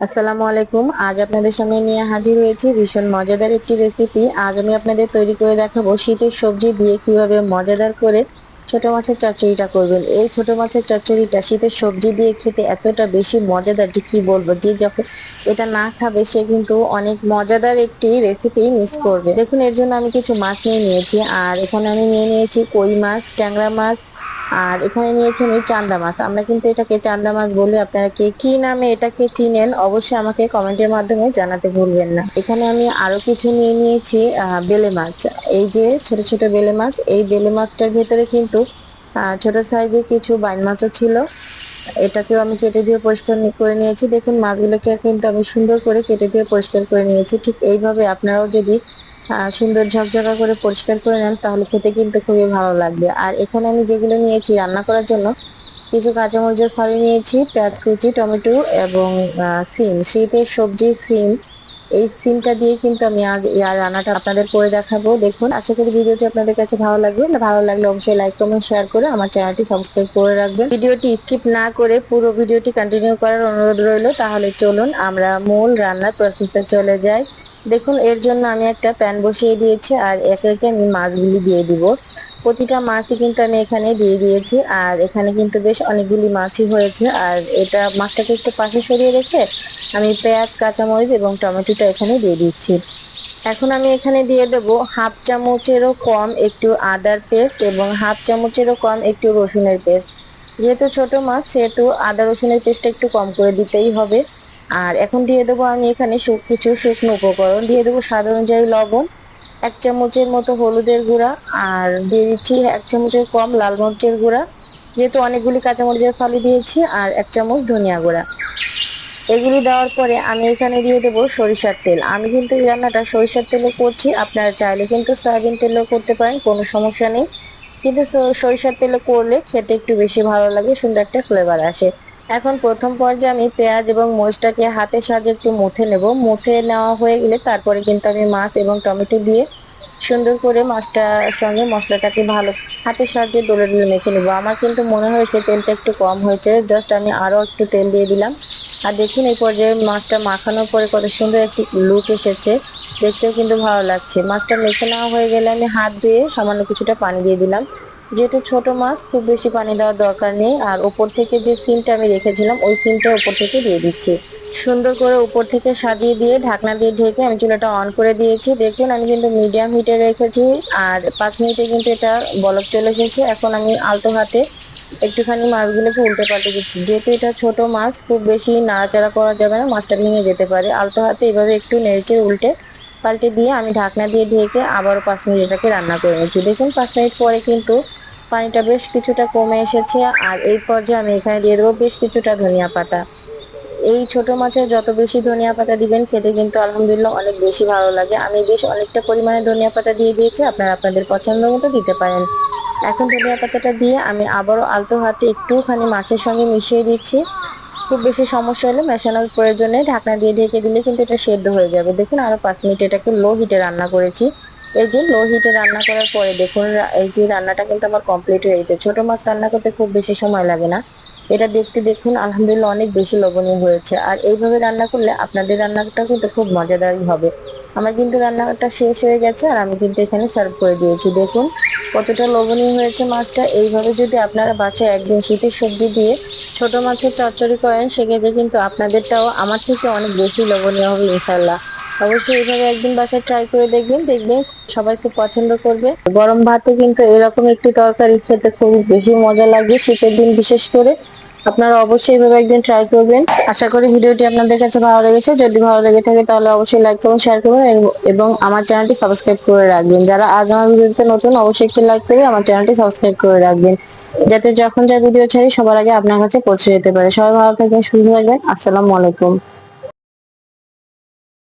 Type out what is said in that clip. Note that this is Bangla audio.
আসসালামু আলাইকুম। আজ আপনাদের সামনে নিয়ে হাজির হয়েছি ভীষণ মজাদার একটি রেসিপি আজ আমি আপনাদের তৈরি করে দেখাবো শীতের সবজি দিয়ে কীভাবে মজাদার করে ছোট মাছের চচ্চড়িটা করবেন। এই ছোট মাছের চচ্চড়িটা শীতের সবজি দিয়ে খেতে এতটা বেশি মজাদার যে কি বলব, যে যখন এটা না খাবে সে কিন্তু অনেক মজাদার একটি রেসিপি মিস করবে। দেখুন, এর জন্য আমি কিছু মাছ নিয়ে নিয়েছি। আর এখানে আমি নিয়ে নিয়েছি কই মাছ, ট্যাংরা মাছ আর এখানে নিয়েছি আমি চান্দা মাছ। আমরা কিন্তু এটাকে চান্দা মাছ বলি আপনারা কে কি নামে এটাকে চিনেন অবশ্যই আমাকে কমেন্টের মাধ্যমে জানাতে ভুলবেন না। এখানে আমি আরও কিছু নিয়ে নিয়েছি বেলে মাছ। এই যে ছোট ছোট বেলে মাছ, এই বেলে মাছটার ভেতরে কিন্তু ছোট সাইজের কিছু বাইন মাছও ছিল। এটাকেও আমি কেটে দিয়ে পরিষ্কার করে নিয়েছি। দেখুন, মাছগুলোকে কিন্তু আমি সুন্দর করে কেটে দিয়ে পরিষ্কার করে নিয়েছি। ঠিক এইভাবে আপনারাও যদি সুন্দর ঝকঝকা করে পরিষ্কার করে নেন, তাহলে খেতে কিন্তু খুবই ভালো লাগবে। আর এখানে আমি যেগুলো নিয়েছি রান্না করার জন্য, কিছু কাঁচামরিচের ফালি নিয়েছি, পেঁয়াজ কুচি, টমেটো এবং সিম। শীতের সবজি সিম। এই সিমটা দিয়ে কিন্তু আমি আজ রান্নাটা আপনাদের করে দেখাবো। দেখুন, আশা করি ভিডিওটি আপনাদের কাছে ভালো লাগবে। ভালো লাগলে অবশ্যই লাইক কমেন্ট শেয়ার করে আমার চ্যানেলটি সাবস্ক্রাইব করে রাখবেন। ভিডিওটি স্কিপ না করে পুরো ভিডিওটি কন্টিনিউ করার অনুরোধ রইল। তাহলে চলুন আমরা মূল রান্নার প্রসেসে চলে যাই। দেখুন, এর জন্য আমি একটা প্যান বসিয়ে দিয়েছি আর একে একে আমি মাছগুলি দিয়ে দিব। প্রতিটা মাছই কিন্তু আমি এখানে দিয়ে দিয়েছি আর এখানে কিন্তু বেশ অনেকগুলি মাছই হয়েছে। আর এটা মাছটাকে একটু পাশে সরিয়ে রেখে আমি পেঁয়াজ, কাঁচামরিচ এবং টমেটোটা এখানে দিয়ে দিচ্ছি। এখন আমি এখানে দিয়ে দেব হাফ চামচেরও কম একটু আদার পেস্ট এবং হাফ চামচেরও কম একটু রসুনের পেস্ট। যেহেতু ছোট মাছ, সেহেতু আদা রসুনের পেস্টটা একটু কম করে দিতেই হবে। আর এখন দিয়ে দেবো আমি এখানে কিছু শুকনো উপকরণ। দিয়ে দেবো স্বাদ অনুযায়ী লবণ, এক চামচের মতো হলুদের গুঁড়া, আর দিয়ে দিচ্ছি এক চামচের কম লাল মরিচের গুঁড়া। যেহেতু অনেকগুলি কাঁচামরিচের ফালি দিয়েছি, আর এক চামচ ধনিয়া গুঁড়া। এগুলি দেওয়ার পরে আমি এখানে দিয়ে দেবো সরিষার তেল। আমি কিন্তু এই রান্নাটা সরিষার তেলে করছি, আপনারা চাইলে কিন্তু সয়াবিন তেলেও করতে পারেন, কোনো সমস্যা নেই। কিন্তু সরিষার তেলে করলে খেতে একটু বেশি ভালো লাগে, সুন্দর একটা ফ্লেভার আসে। এখন প্রথম পর্যায়ে আমি পেঁয়াজ এবং মরিচটাকে হাতের সাহায্যে একটু মুথে নেব। মুথে নেওয়া হয়ে গেলে তারপরে কিন্তু আমি মাছ এবং টমেটো দিয়ে সুন্দর করে মাছটার সঙ্গে মশলাটাকে ভালো হাতের সাহায্যে দোলে দোলে মেখে নেব। আমার কিন্তু মনে হয়েছে তেলটা একটু কম হয়েছে। জাস্ট আমি আরও একটু তেল দিয়ে দিলাম। আর দেখুন এই পর্যায়ে মাছটা মাখানোর পরে কত সুন্দর একটি লুক এসেছে। দেখতেও কিন্তু ভালো লাগছে। মাছটা মেখে নেওয়া হয়ে গেলে আমি হাত দিয়ে সামান্য কিছুটা পানি দিয়ে দিলাম। যেহেতু ছোট মাছ, খুব বেশি পানি দেওয়ার দরকার নেই। আর ওপর থেকে যে সিমটা আমি রেখেছিলাম, ওই সিমটা উপর থেকে দিয়ে দিচ্ছি। সুন্দর করে উপর থেকে সাজিয়ে দিয়ে ঢাকনা দিয়ে ঢেকে আমি চুলাটা অন করে দিয়েছি। দেখুন, আমি কিন্তু মিডিয়াম হিটে রেখেছি। আর পাঁচ মিনিটে কিন্তু এটা বলক চলে এসেছে। এখন আমি আলতো হাতে একটুখানি মাছগুলোকে উল্টে পাল্টে দিচ্ছি। যেহেতু এটা ছোট মাছ, খুব বেশি নাড়াচাড়া করা যাবে না, মাছটা ভেঙে যেতে পারে। আলতো হাতে এভাবে একটু নেড়েচে উল্টে পাল্টে দিয়ে আমি ঢাকনা দিয়ে ঢেকে আবারও পাঁচ মিনিট এটাকে রান্না করে নিচ্ছি। দেখুন, পাঁচ মিনিট পরে কিন্তু পানিটা বেশ কিছুটা কমে এসেছে, আর এই পর্যায়ে আমি এখানে দিয়ে দেবো বেশ কিছুটা ধনিয়া পাতা। এই ছোট মাছের যত বেশি ধনিয়া পাতা দিবেন, খেতে কিন্তু আলহামদুলিল্লাহ অনেক বেশি ভালো লাগে। আমি বেশ অনেকটা পরিমাণে ধনিয়া পাতা দিয়ে দিয়েছি, আপনারা আপনাদের পছন্দ মতো দিতে পারেন। এখন ধনিয়া পাতাটা দিয়ে আমি আবারও আলতো হাতে একটুখানি মাছের সঙ্গে মিশিয়ে দিচ্ছি। খুব বেশি সমস্যা হলে মেশানোর প্রয়োজনে ঢাকনা দিয়ে ঢেকে দিলে কিন্তু এটা সেদ্ধ হয়ে যাবে। দেখুন, আরও পাঁচ মিনিট এটাকে লো হিটে রান্না করেছি। এই যে লো হিটে রান্না করার পরে দেখুন, এই যে রান্নাটা কিন্তু আমার কমপ্লিট হয়ে গেছে। ছোট মাছ রান্না করতে খুব বেশি সময় লাগে না। এটা দেখতে দেখুন, আলহামদুলিল্লাহ অনেক বেশি লবণীয় হয়েছে। আর এইভাবে রান্না করলে আপনাদের রান্নাটা কিন্তু খুব মজাদারই হবে। আমার কিন্তু রান্নাটা শেষ হয়ে গেছে আর আমি কিন্তু এখানে সার্ভ করে দিয়েছি। দেখুন, কতটা লবণীয় হয়েছে মাছটা। এইভাবে যদি আপনারা বাসায় একদিন শীতের সবজি দিয়ে ছোট মাছের চচ্চড়ি করেন, সেক্ষেত্রে কিন্তু আপনাদেরটাও আমার থেকে অনেক বেশি লবণীয় হবে ইনশাল্লাহ অবশ্যই এইভাবে একদিন বাসায় ট্রাই করে দেখবেন দেখবেন সবাই খুব পছন্দ করবে। গরম ভাতে কিন্তু এরকম একটি তরকারি খেতে খুব বেশি মজা লাগে শীতের দিন বিশেষ করে। আপনারা অবশ্যই এভাবে একদিন ট্রাই করবেন। আশা করি ভিডিওটি আপনাদের কাছে ভালো লেগেছে। যদি ভালো লেগে থাকে তাহলে অবশ্যই লাইক করুন শেয়ার করুন এবং আমার চ্যানেলটি সাবস্ক্রাইব করে রাখবেন। যারা আজ আমার ভিডিওতে নতুন, অবশ্যই একটি লাইক করে আমার চ্যানেলটি সাবস্ক্রাইব করে রাখবেন। যাতে যখন যা ভিডিও ছাড়ি সবার আগে আপনার কাছে পৌঁছে যেতে পারে। সবাই ভালো থাকবেন, সুস্থ থাকবেন। আসসালামু আলাইকুম।